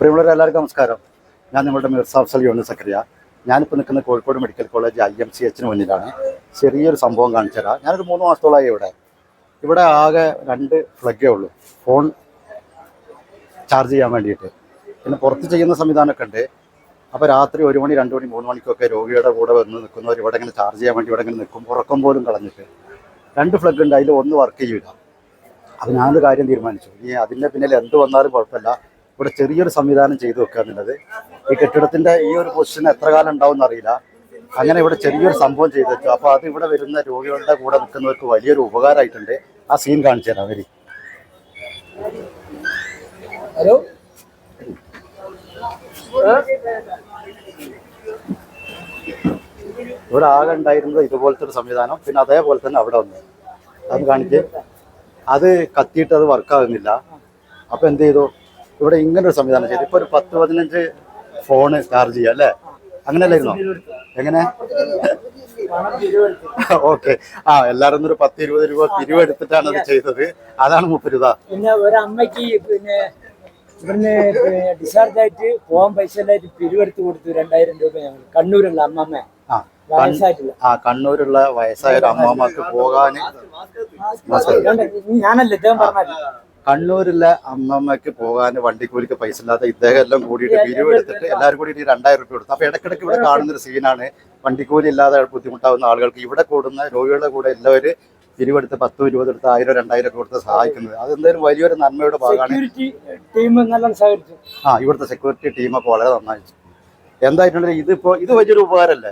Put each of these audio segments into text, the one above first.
പ്രിയമുള്ളവരെ എല്ലാവർക്കും നമസ്കാരം. ഞാൻ നിങ്ങളുടെ മിർസാഫ് സലിയോണ് സക്രിയ. ഞാനിപ്പോൾ നിൽക്കുന്ന Kozhikode medical college I M C എച്ചിന് മുന്നിലാണ്. ചെറിയൊരു സംഭവം കാണിച്ചു തരാം. ഞാനൊരു മൂന്ന് മാസത്തോളമായി ഇവിടെ. ഇവിടെ ആകെ രണ്ട് ഫ്ലഗേ ഉള്ളൂ. ഫോൺ ചാർജ് ചെയ്യാൻ വേണ്ടിയിട്ട്. പിന്നെ പുറത്ത് ചെയ്യുന്ന സംവിധാനമൊക്കെ ഉണ്ട്. അപ്പോൾ രാത്രി ഒരു മണി രണ്ട് മണി മൂന്ന് മണിക്കൊക്കെ രോഗിയുടെ കൂടെ വന്ന് നിൽക്കുന്നവർ ഇവിടെ ഇങ്ങനെ ചാർജ് ചെയ്യാൻ വേണ്ടി ഇവിടെ ഇങ്ങനെ നിൽക്കും. ഉറക്കം പോലും കളഞ്ഞിട്ട്. രണ്ട് ഫ്ലഗ് ഉണ്ട്. അതിൽ ഒന്ന് വർക്ക് ചെയ്യില്ല അപ്പോൾ ഞാനൊരു കാര്യം തീരുമാനിച്ചു. ഇനി അതിന്റെ പിന്നിൽ എന്ത് വന്നാലും കുഴപ്പമില്ല. ഇവിടെ ചെറിയൊരു സംവിധാനം ചെയ്തു വെക്കുക എന്നുള്ളത്. ഈ കെട്ടിടത്തിന്റെ ഈ ഒരു പൊസിഷൻ എത്ര കാലം ഉണ്ടാവും അറിയില്ല. അങ്ങനെ ഇവിടെ ചെറിയൊരു സംഭവം ചെയ്തു വെച്ചു. അപ്പോൾ അത് ഇവിടെ വരുന്ന രോഗികളുടെ കൂടെ നിൽക്കുന്നവർക്ക് വലിയൊരു ഉപകാരമായിട്ടുണ്ട്. ആ സീൻ കാണിച്ചു തരാം വരി ഹലോ? ഇവിടെ ആകെ ഉണ്ടായിരുന്നത് ഇതുപോലത്തെ ഒരു സംവിധാനം പിന്നെ അതേപോലെ തന്നെ അവിടെ വന്നു. അത് കാണിച്ച് അത് കത്തിയിട്ട് അത് വർക്കാകുന്നില്ല അപ്പൊ എന്ത് ചെയ്തു? ഇവിടെ ഇങ്ങനെ ഒരു സംവിധാനം ചെയ്തു. ഇപ്പൊ ഒരു പത്ത് പതിനഞ്ച് ഫോണ് ചാർജ് ചെയ്യാം അല്ലേ? അങ്ങനെയല്ലായിരുന്നോ? എങ്ങനെ? ഓക്കെ ആ എല്ലാരും ഒരു പത്ത് ഇരുപത് രൂപ പിരിവെടുത്തിട്ടാണ് അത് ചെയ്തത്. അതാണ് മുപ്പരുത. പിന്നെ ഒരമ്മയ്ക്ക് പിന്നെ ഇവിടുന്ന് ഡിസ്ചാർജ് ആയിട്ട് പോകാൻ പൈസ എല്ലായിട്ട് പിരിവെടുത്ത് കൊടുത്തു രണ്ടായിരം രൂപ ഞങ്ങൾ. കണ്ണൂരുള്ള അമ്മമ്മ. ആ കണ്ണൂരുള്ള വയസ്സായ ഒരു അമ്മമ്മക്ക് പോകാന് ഞാനല്ലേ ഞാനല്ല ഇദ്ദേഹം പറഞ്ഞത് കണ്ണൂരിലെ അമ്മമ്മക്ക് പോകാൻ വണ്ടിക്കൂലിക്ക് പൈസ ഇല്ലാത്ത ഇദ്ദേഹം എല്ലാം കൂടിയിട്ട് പിരിവെടുത്തിട്ട് എല്ലാവരും കൂടി ഈ രണ്ടായിരം രൂപ കൊടുത്തു. അപ്പൊ ഇടക്കിടക്ക് ഇവിടെ കാണുന്ന ഒരു സീനാണ്. വണ്ടിക്കൂലി ഇല്ലാതെ ബുദ്ധിമുട്ടാവുന്ന ആളുകൾക്ക് ഇവിടെ കൂടുന്ന രോഗികളുടെ കൂടെ എല്ലാവരും പിരിവെടുത്ത് പത്തും ഇരുപത് എടുത്ത് ആയിരം രണ്ടായിരം ഒക്കെ കൊടുത്ത് സഹായിക്കുന്നത്. അത് എന്തായാലും വലിയൊരു നന്മയുടെ ഭാഗമാണ്. ആ ഇവിടുത്തെ സെക്യൂരിറ്റി ടീമൊക്കെ വളരെ നന്നായി. എന്തായിട്ടുണ്ടെങ്കിൽ ഇതിപ്പോ ഇത് വലിയൊരു ഉപകാരമല്ലേ.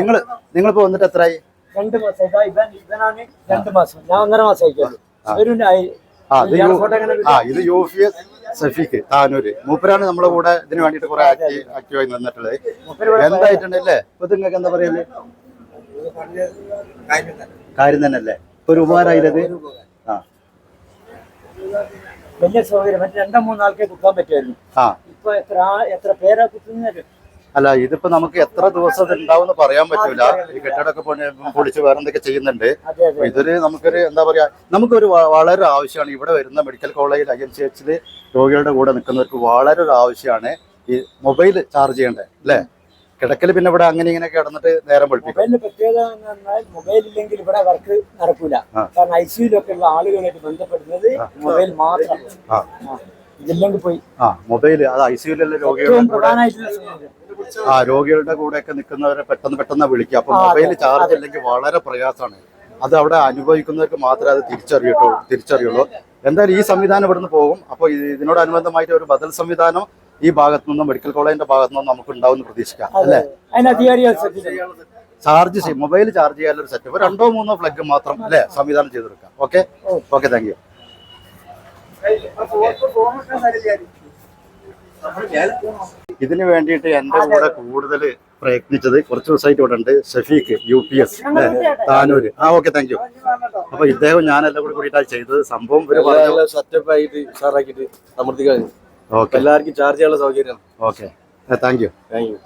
നിങ്ങൾ നിങ്ങളിപ്പോ വന്നിട്ട് എത്രയായി രണ്ട് മാസം. ഇവനാണ് രണ്ട് മാസം. ഞാൻ ഒന്നര മാസം ഒരു ആ ഇത് യു- എഫ് ആ ഇത് എസ് സഫീഖ് താനൂര്. മൂപ്പരാണ് നമ്മളെ കൂടെ ഇതിന് വേണ്ടിയിട്ട് കുറെ ആക്റ്റീവ് ആക്റ്റീവായി നിന്നിട്ടുള്ളത്. എന്തായിട്ടുണ്ടല്ലേ? ഇപ്പൊ നിങ്ങൾക്ക് എന്താ പറയൽ കാര്യം തന്നെയല്ലേ? ഇപ്പൊ ഒരു ഉപകാരമായില്ലത് ആ. വലിയ സൗകര്യം. മറ്റേ രണ്ടോ മൂന്നാൾക്കേ കുത്താൻ പറ്റുമായിരുന്നു. ആ. ഇപ്പൊ എത്ര എത്ര പേരാ കുത്തുന്നത്? അല്ല ഇതിപ്പോ നമുക്ക് എത്ര ദിവസം ഉണ്ടാവും പറയാൻ പറ്റൂല. ഈ കെട്ടിടമൊക്കെ പൊളി- പൊളിച്ച് വേറെ എന്തൊക്കെ ചെയ്യുന്നുണ്ട്. ഇതൊരു നമുക്കൊരു എന്താ പറയാ നമുക്കൊരു വളരെ ആവശ്യമാണ്. ഇവിടെ വരുന്ന മെഡിക്കൽ കോളേജിൽ ഐ എം സി എച്ചിൽ രോഗികളുടെ കൂടെ നിൽക്കുന്നവർക്ക് വളരെ ഒരു ആവശ്യമാണ് ഈ മൊബൈൽ ചാർജ് ചെയ്യേണ്ടത് അല്ലേ? കിടക്കൽ പിന്നെ ഇവിടെ അങ്ങനെ ഇങ്ങനെ കിടന്നിട്ട് നേരം മൊബൈലിന്റെ പ്രത്യേകത എന്ന് പറഞ്ഞാൽ മൊബൈൽ ഇല്ലെങ്കിൽ ഇവിടെ വർക്ക് നടക്കൂല. കാരണം ഐ സിയിലൊക്കെ ഉള്ള ആളുകളായിട്ട് ബന്ധപ്പെടുന്നത് മൊബൈൽ മാത്രം ആ. പോയി. ആ മൊബൈൽ അത് ഐ സിയുലുള്ള രോഗികളുടെ കൂടെ ആ രോഗികളുടെ കൂടെ ഒക്കെ നിൽക്കുന്നവരെ പെട്ടെന്ന് പെട്ടെന്ന് വിളിക്കുക. അപ്പൊ മൊബൈൽ ചാർജ്. ഇല്ലെങ്കിൽ വളരെ പ്രയാസമാണ്. അത് അവിടെ അനുഭവിക്കുന്നവർക്ക് മാത്രമേ അത് തിരിച്ചറിയട്ടുള്ളൂ തിരിച്ചറിയുള്ളൂ. എന്തായാലും ഈ സംവിധാനം ഇവിടുന്ന് പോകും. അപ്പോൾ ഇതിനോടനുബന്ധമായിട്ട് ഒരു ബദൽ സംവിധാനം ഈ ഭാഗത്തു നിന്നും മെഡിക്കൽ കോളേജിന്റെ ഭാഗത്തു നിന്നും നമുക്ക് ഉണ്ടാവും എന്ന് പ്രതീക്ഷിക്കാം. അല്ലെ? ചാർജ് ചെയ്യും മൊബൈൽ ചാർജ് ചെയ്യാനൊരു സെറ്റപ്പ് രണ്ടോ മൂന്നോ ഫ്ലഗ് മാത്രം അല്ലേ? സംവിധാനം ചെയ്തെടുക്കാം. ഓക്കെ ഓക്കെ താങ്ക് യു ഇതിനു വേണ്ടിയിട്ട് എന്റെ കൂടെ കൂടുതൽ പ്രയത്നിച്ചത് കുറച്ച് ദിവസമായിട്ട് ഇവിടെ ഉണ്ട് Shafeeq U P S Tanur. ആ ഓക്കെ താങ്ക് യു അപ്പൊ ഇദ്ദേഹം ഞാനെല്ലാം കൂടി കൂടിയിട്ടാണ് ചെയ്തത്. സംഭവം ഇവർ പറഞ്ഞു. എല്ലാം സെറ്റപ്പ് ആയിട്ട് അമർത്തി കഴിഞ്ഞു എല്ലാവർക്കും ചാർജ് ചെയ്യാനുള്ള സൗകര്യം. Okay. Thank you thank you